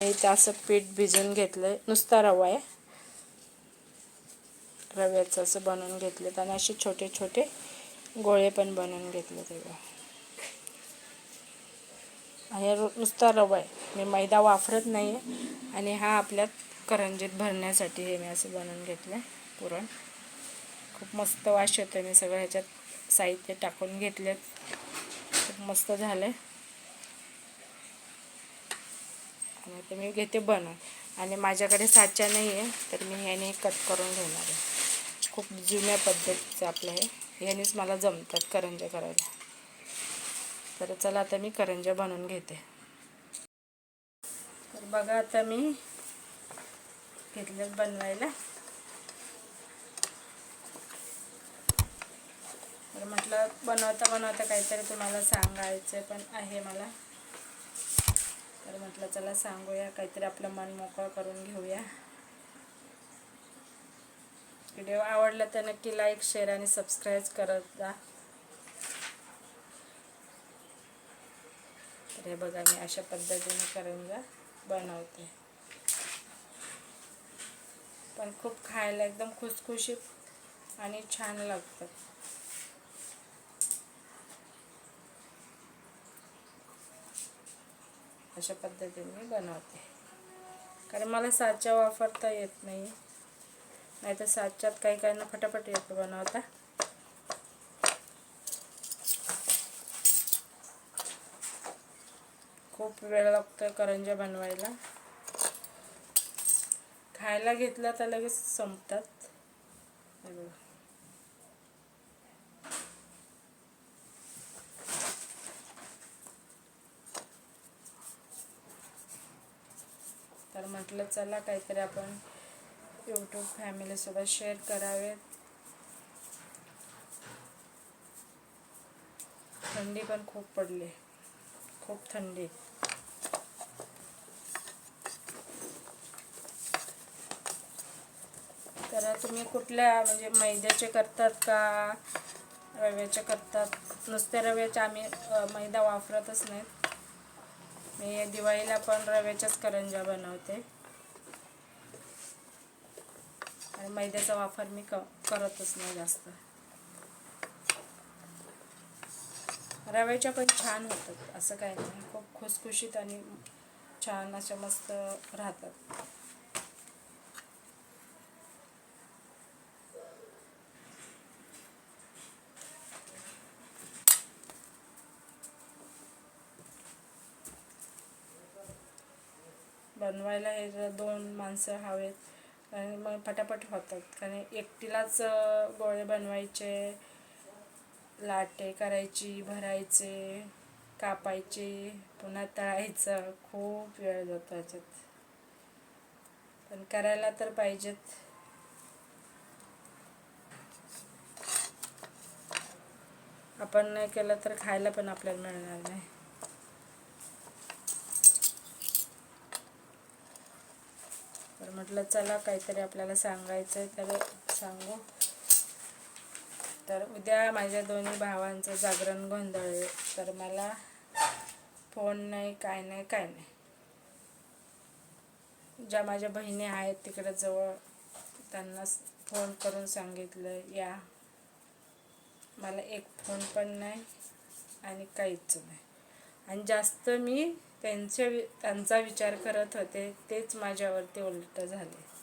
इथे असं पीठ भिजवून घेतलंय. नुसता रवा आहे. रव्याचं असं बनवून घेतलं आणि असे छोटे छोटे गोळे पण बनवून घेतले तेव्हा आणि नुसता रवा आहे. मी मैदा वापरत नाही आहे आणि हा आपल्यात करंजीत भरण्यासाठी हे मी असं बनवून घेतलं आहे पुरण. खूप मस्त वाश होतं मी सगळं ह्याच्यात साहित्य टाकून घेतलेत. खूप मस्त झालं आहे आणि आता मी घेते बनवून. आणि माझ्याकडे साचा नाही आहे तर मी ह्याने कट करून घेणार आहे. खूप जुन्या पद्धतीचं आपलं हे. ह्यानेच मला जमतात करंज्या करायला. तर चला आता मी करंज्या बनवून घेते. तर बघा आता मी घेतलं बनवायला. तर म्हटलं बनवता बनवता काहीतरी तुम्हाला सांगायचं पण आहे मला. तर म्हटलं चला सांगूया. काहीतरी आपलं मन मोकळं करून घेऊया. व्हिडिओ आवडला तर नक्की लाईक शेअर आणि सबस्क्राईब करत जा. तर हे बघा मी अशा पद्धतीने करंजा बनवते. पण खूप खायला एकदम खुसखुशीत आणि छान लागतात अशा पद्धतीने मी बनवते. कारण मला साचा वापरता येत नाही. नाहीतर साच्यात काही काहींना फटाफट येतो बनवता. खूप वेळ लागतो करंज्या बनवायला. खायला घेतला तर लगेच संपतात हे बघा. तर म्हटलं चला काहीतरी आपण यूट्यूब फॅमिलीसोबत शेअर करावेत. थंडी पण खूप पडली. खूप थंडी. तर तुम्ही कुठल्या म्हणजे मैद्याचे करतात का? रव्याचे करतात? नुसत्या रव्याचे आम्ही मैदा वापरतच नाहीत. मी दिवाळीला पण रव्याच्याच करंज्या बनवते. आणि मैद्याचा वापर मी क करतच नाही जास्त. रव्याच्या पण छान होतात असं काही नाही. खूप खुसखुशीत आणि छान अशा मस्त राहतात. बनवायला हे जर दोन माणसं हवेत आणि मग पटापट होतात. कारण एकटीलाच गोळे बनवायचे लाटे करायची भरायचे कापायचे पुन्हा तळायचं. खूप वेळ जातो याच्यात. पण करायला तर पाहिजेत. आपण नाही केलं तर खायला पण आपल्याला मिळणार नाही. तर म्हटलं चला काहीतरी आपल्याला सांगायचं आहे तर सांगू. तर उद्या माझ्या दोन्ही भावांचं जागरण गोंधळ आहे. तर मला फोन नाही काय नाही काय नाही. ज्या माझ्या बहिणी आहेत तिकडं जवळ त्यांना फोन करून सांगितलं या. मला एक फोन पण नाही आणि काहीच नाही. आणि जास्त मी त्यांच्या वि- त्यांचा विचार करत होते तेच माझ्यावरती उलट झाले.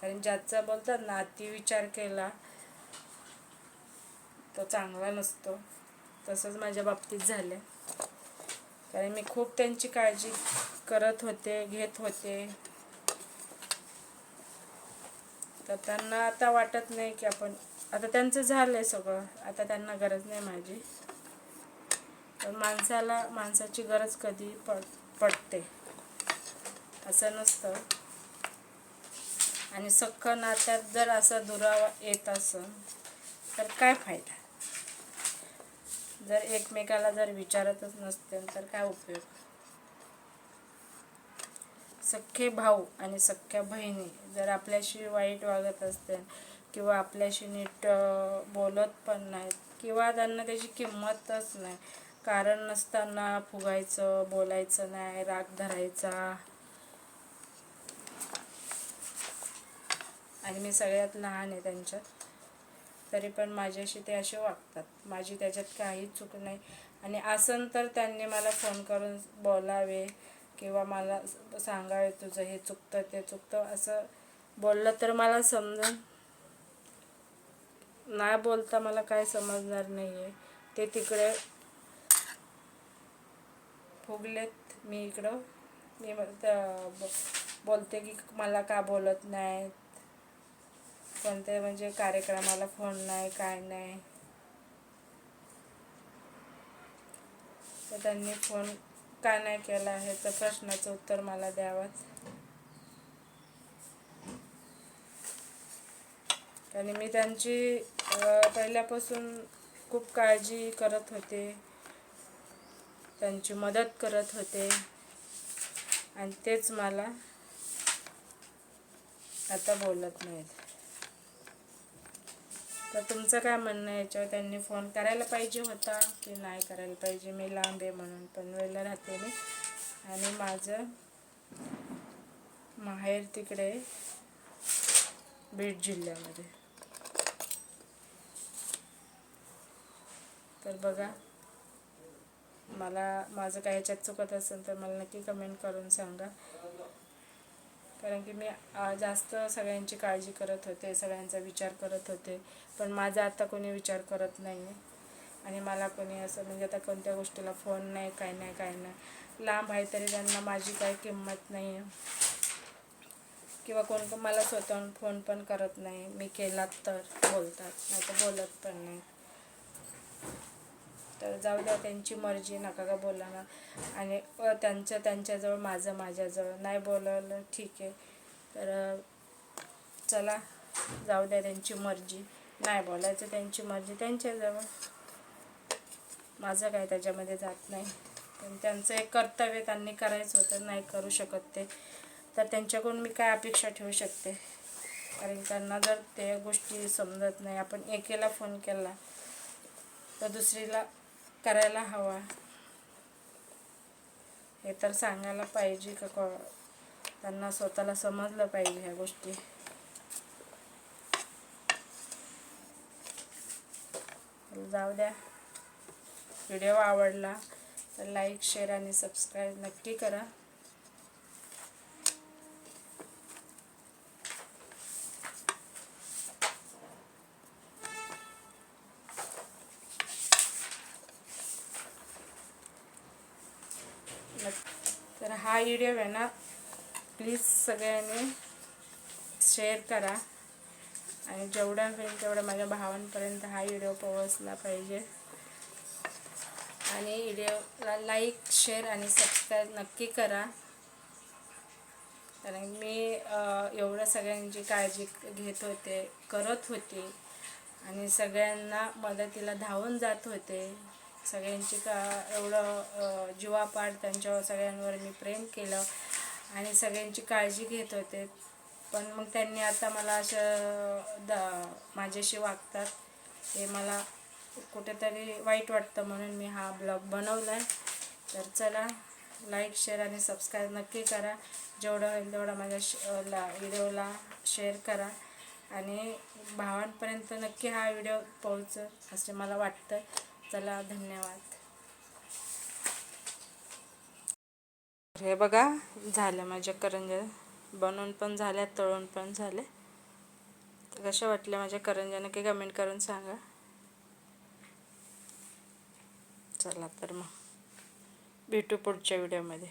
कारण ज्याचा बोलतात ना अति विचार केला तो चांगला नसतो. तसंच माझ्या बाबतीत झाले. कारण मी खूप त्यांची काळजी करत होते घेत होते. तर त्यांना आता वाटत नाही की आपण आता त्यांचं झालंय सगळं. आता त्यांना गरज नाही माझी. तर माणसाला माणसाची गरज कधी पड पडते. असं नसतं. आणि सख्ख नात्यात जर असं दुरावा येत असेल तर काय फायदा? जर एकमेकाला जर विचारतच नसते तर काय उपयोग? सख्खे भाऊ आणि सख्ख्या बहिणी जर आपल्याशी वाईट वागत असतील किंवा आपल्याशी नीट बोलत पण नाहीत किंवा त्यांना त्याची किंमतच नाही कारण नसताना फुगायचं बोलायचं नाही राग धरायचा. आणि मी सगळ्यात लहान आहे त्यांच्यात. तरी पण माझ्याशी ते असे वागतात. माझी त्याच्यात काही चूक नाही. आणि असन तर त्यांनी मला फोन करून बोलावे किंवा मला सांगावे तुझं हे चुकतं ते चुकतं. असं बोललं तर मला समजून. नाही बोलता मला काय समजणार नाही आहे ते तिकडे फुगलेत मी इकडं. मी बोलते की मला का बोलत नाहीत? कोणते म्हणजे कार्यक्रमाला फोन नाही काय नाही? तर त्यांनी फोन का नाही केला आहे तर प्रश्नाचं उत्तर मला द्यावंच. आणि मी त्यांची पहिल्यापासून खूप काळजी करत होते. त्यांची मदत करत होते. आणि तेच मला आता बोलत नाहीत. तर तुमचं काय म्हणणं याच्यावर त्यांनी फोन करायला पाहिजे होता की नाही करायला पाहिजे? मी लांब आहे म्हणून पनवेलला राहते मी. आणि माझं माहेर तिकडे बीड जिल्ह्यामध्ये. तर बघा मला माझं काय ह्याच्यात चुकत असेल तर मला नक्की कमेंट करून सांगा. कारण की मी जास्त सगळ्यांची काळजी करत होते सगळ्यांचा विचार करत होते. पण माझा आता कोणी विचार करत नाही आहे आणि मला कोणी असं म्हणजे आता कोणत्या गोष्टीला फोन नाही काय नाही काय नाही. लांब आहे तरी त्यांना माझी काही किंमत नाही आहे किंवा कोण कोण मला स्वतःहून फोन पण करत नाही. मी केला तर बोलतात नाही तर बोलत पण नाही. तर जाऊ द्या त्यांची मर्जी नका का बोला ना आणि त्यांचं त्यांच्याजवळ माझं माझ्याजवळ. नाही बोलवलं ठीक आहे. तर चला जाऊ द्या त्यांची मर्जी. नाही बोलायचं त्यांची मर्जी त्यांच्याजवळ. माझं काय त्याच्यामध्ये जात नाही. पण त्यांचं एक कर्तव्य त्यांनी करायचं होतं नाही करू शकत ते. तर त्यांच्याकडून मी काय अपेक्षा ठेवू शकते? कारण त्यांना जर त्या गोष्टी समजत नाही आपण एकेला फोन केला तर दुसरीला करायला हवा. हे तर सांगायला पाहिजे का कॉ त्यांना स्वतःला समजलं पाहिजे ह्या गोष्टी. जाऊ द्या. व्हिडिओ आवडला तर लाईक शेअर आणि सबस्क्राईब नक्की करा. तर हा व्हिडिओ आहे ना प्लीज सगळ्यांनी शेअर करा. आणि जेवढा होईल तेवढा माझ्या भावांपर्यंत हा व्हिडिओ पोहोचला पाहिजे. आणि व्हिडिओला लाईक शेअर आणि सबस्क्राईब नक्की करा. कारण मी एवढं सगळ्यांची काळजी घेत होते करत होते. आणि सगळ्यांना मदतीला धावून जात होते. सगळ्यांची का एवढं अं, जीवापाड त्यांच्यावर सगळ्यांवर मी प्रेम केलं आणि सगळ्यांची काळजी घेत होते. पण मग त्यांनी आता मला असं द माझ्याशी वागतात. हे मला कुठेतरी वाईट वाटतं म्हणून मी हा ब्लॉग बनवला आहे तर चला लाईक शेअर आणि सबस्क्राईब नक्की करा. जेवढं होईल तेवढं माझ्या श ला व्हिडिओला शेअर करा. आणि भावांपर्यंत नक्की हा व्हिडिओ पोहोच असे मला वाटतं. चला धन्यवाद. हे बघा झालं माझ्या करंज्या बनवून पण झाल्या तळून पण झाले. तर कशा वाटल्या माझ्या करंज्या नक्की कमेंट करून सांगा. चला तर मग भेटू पुढच्या व्हिडिओमध्ये